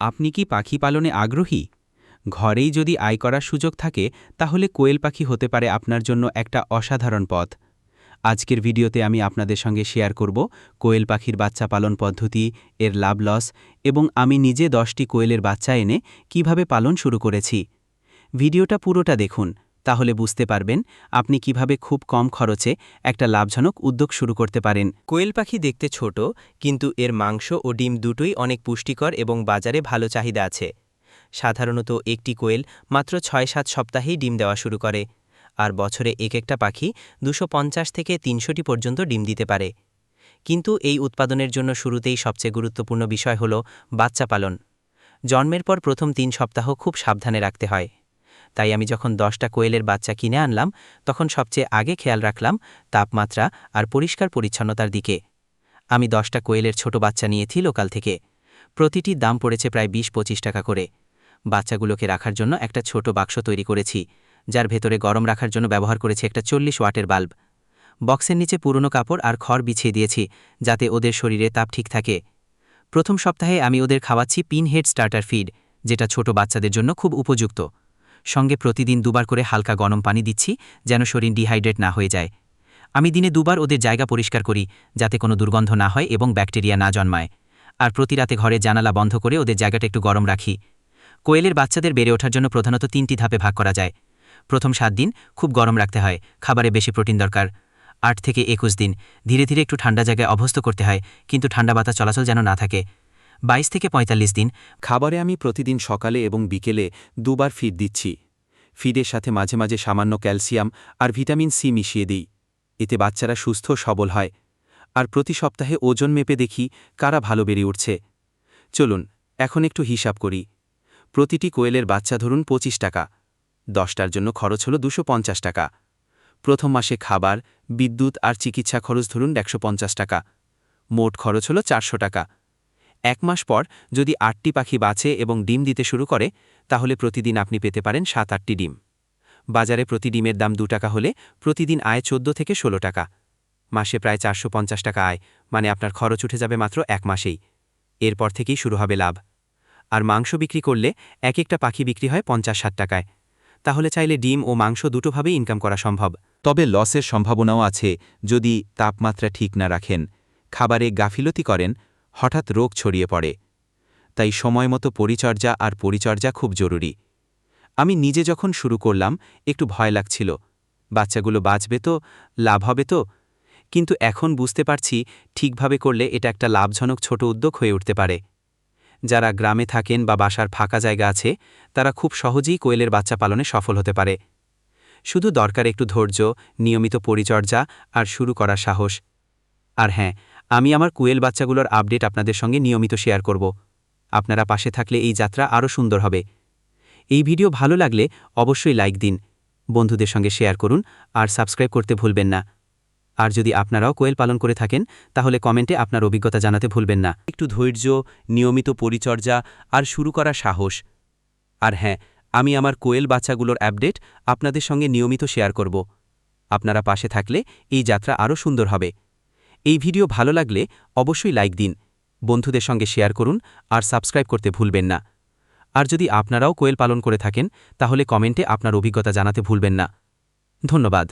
আপনি কি পাখি পালনে আগ্রহী? ঘরেই যদি আয় করার সুযোগ থাকে, তাহলে কোয়েল পাখি হতে পারে আপনার জন্য একটা অসাধারণ পথ। আজকের ভিডিওতে আমি আপনাদের সঙ্গে শেয়ার করব কোয়েল পাখির বাচ্চা পালন পদ্ধতি, এর লাভ লস এবং আমি নিজে দশটি কোয়েলের বাচ্চা এনে কীভাবে পালন শুরু করেছি। ভিডিওটা পুরোটা দেখুন। তাহলে বুঝতে পারবেন আপনি কীভাবে খুব কম খরচে একটা লাভজনক উদ্যোগ শুরু করতে পারেন। কোয়েল পাখি দেখতে ছোট, কিন্তু এর মাংস ও ডিম দুটোই অনেক পুষ্টিকর এবং বাজারে ভালো চাহিদা আছে। সাধারণত একটি কোয়েল মাত্র ছয় সাত সপ্তাহেই ডিম দেওয়া শুরু করে, আর বছরে এক একটা পাখি দুশো থেকে তিনশোটি পর্যন্ত ডিম দিতে পারে। কিন্তু এই উৎপাদনের জন্য শুরুতেই সবচেয়ে গুরুত্বপূর্ণ বিষয় হল বাচ্চা পালন। জন্মের পর প্রথম তিন সপ্তাহ খুব সাবধানে রাখতে হয়। তাই আমি যখন দশটা কোয়েলের বাচ্চা কিনে আনলাম, তখন সবচেয়ে আগে খেয়াল রাখলাম তাপমাত্রা আর পরিষ্কার পরিচ্ছন্নতার দিকে। আমি দশটা কোয়েলের ছোট বাচ্চা নিয়েছি লোকাল থেকে। প্রতিটি দাম পড়েছে প্রায় বিশ পঁচিশ টাকা করে। বাচ্চাগুলোকে রাখার জন্য একটা ছোট বাক্স তৈরি করেছি, যার ভেতরে গরম রাখার জন্য ব্যবহার করেছি একটা চল্লিশ ওয়াটের বাল্ব। বক্সের নিচে পুরনো কাপড় আর খড় বিছিয়ে দিয়েছি, যাতে ওদের শরীরে তাপ ঠিক থাকে। প্রথম সপ্তাহে আমি ওদের খাওয়াচ্ছি পিন হেড স্টার্টার ফিড, যেটা ছোট বাচ্চাদের জন্য খুব উপযুক্ত। সঙ্গে প্রতিদিন দুবার করে হালকা গরম পানি দিচ্ছি যেন শরীর ডিহাইড্রেট না হয়ে যায়। আমি দিনে দুবার ওদের জায়গা পরিষ্কার করি যাতে কোনো দুর্গন্ধ না হয় এবং ব্যাকটেরিয়া না জন্মায়। আর প্রতি রাতে ঘরে জানালা বন্ধ করে ওদের জায়গাটা একটু গরম রাখি। কোয়েলের বাচ্চাদের বেড়ে ওঠার জন্য প্রধানত তিনটি ধাপে ভাগ করা যায়। প্রথম সাত দিন খুব গরম রাখতে হয়, খাবারে বেশি প্রোটিন দরকার। আট থেকে একুশ দিন, ধীরে ধীরে একটু ঠান্ডা জায়গায় অভ্যস্ত করতে হয়, কিন্তু ঠান্ডা বাতাস চলাচল যেন না থাকে। বাইশ থেকে পঁয়তাল্লিশ দিন খাবারে আমি প্রতিদিন সকালে এবং বিকেলে দুবার ফিড দিচ্ছি। ফিডের সাথে মাঝে মাঝে সামান্য ক্যালসিয়াম আর ভিটামিন সি মিশিয়ে দিই। এতে বাচ্চারা সুস্থ সবল হয়। আর প্রতি সপ্তাহে ওজন মেপে দেখি কারা ভালো বেড়ে উঠছে। চলুন, এখন একটু হিসাব করি। প্রতিটি কোয়েলের বাচ্চা ধরুন পঁচিশ টাকা। দশটার জন্য খরচ হল দুশো টাকা। প্রথম মাসে খাবার, বিদ্যুৎ আর চিকিৎসা খরচ ধরুন একশো পঞ্চাশ টাকা। মোট খরচ হল চারশো টাকা। এক মাস পর যদি আটটি পাখি বাঁচে এবং ডিম দিতে শুরু করে, তাহলে প্রতিদিন আপনি পেতে পারেন সাত আটটি ডিম। বাজারে প্রতি ডিমের দাম দু টাকা হলে প্রতিদিন আয় চোদ্দ থেকে ষোলো টাকা। মাসে প্রায় চারশো পঞ্চাশ টাকা আয় মানে আপনার খরচ উঠে যাবে মাত্র এক মাসেই। এরপর থেকেই শুরু হবে লাভ। আর মাংস বিক্রি করলে এক একটা পাখি বিক্রি হয় পঞ্চাশ ষাট টাকায়। তাহলে চাইলে ডিম ও মাংস দুটোভাবেই ইনকাম করা সম্ভব। তবে লসের সম্ভাবনাও আছে যদি তাপমাত্রা ঠিক না রাখেন। খাবারে গাফিলতি করেন হঠাৎ রোগ ছড়িয়ে পড়ে। তাই সময়মতো পরিচর্যা আর পরিচর্যা খুব জরুরি। আমি নিজে যখন শুরু করলাম, একটু ভয় লাগছিল। বাচ্চাগুলো বাঁচবে তো, লাভ হবে তো? কিন্তু এখন বুঝতে পারছি ঠিকভাবে করলে এটা একটা লাভজনক ছোট উদ্যোগ হয়ে উঠতে পারে। যারা গ্রামে থাকেন বা বাসার ফাঁকা জায়গা আছে, তারা খুব সহজেই কোয়েলের বাচ্চা পালনে সফল হতে পারে। শুধু দরকার একটু ধৈর্য, নিয়মিত পরিচর্যা আর শুরু করার সাহস। আর হ্যাঁ আমি আমার কুয়েল বাচ্চাগুলোর আপডেট আপনাদের সঙ্গে নিয়মিত শেয়ার করব। আপনারা পাশে থাকলে এই যাত্রা আরও সুন্দর হবে। এই ভিডিও ভালো লাগলে অবশ্যই লাইক দিন, বন্ধুদের সঙ্গে শেয়ার করুন, আর সাবস্ক্রাইব করতে ভুলবেন না। আর যদি আপনারাও কোয়েল পালন করে থাকেন, তাহলে কমেন্টে আপনার অভিজ্ঞতা জানাতে ভুলবেন না। একটু ধৈর্য, নিয়মিত পরিচর্যা, আর শুরু করা সাহস। আর হ্যাঁ আমি আমার কোয়েল বাচ্চাগুলোর আপডেট আপনাদের সঙ্গে নিয়মিত শেয়ার করব। আপনারা পাশে থাকলে এই যাত্রা আরও সুন্দর হবে। এই ভিডিও ভালো লাগলে অবশ্যই লাইক দিন, বন্ধুদের সঙ্গে শেয়ার করুন আর সাবস্ক্রাইব করতে ভুলবেন না। আর যদি আপনারাও কোয়েল পালন করে থাকেন, তাহলে কমেন্টে আপনার অভিজ্ঞতা জানাতে ভুলবেন না। ধন্যবাদ।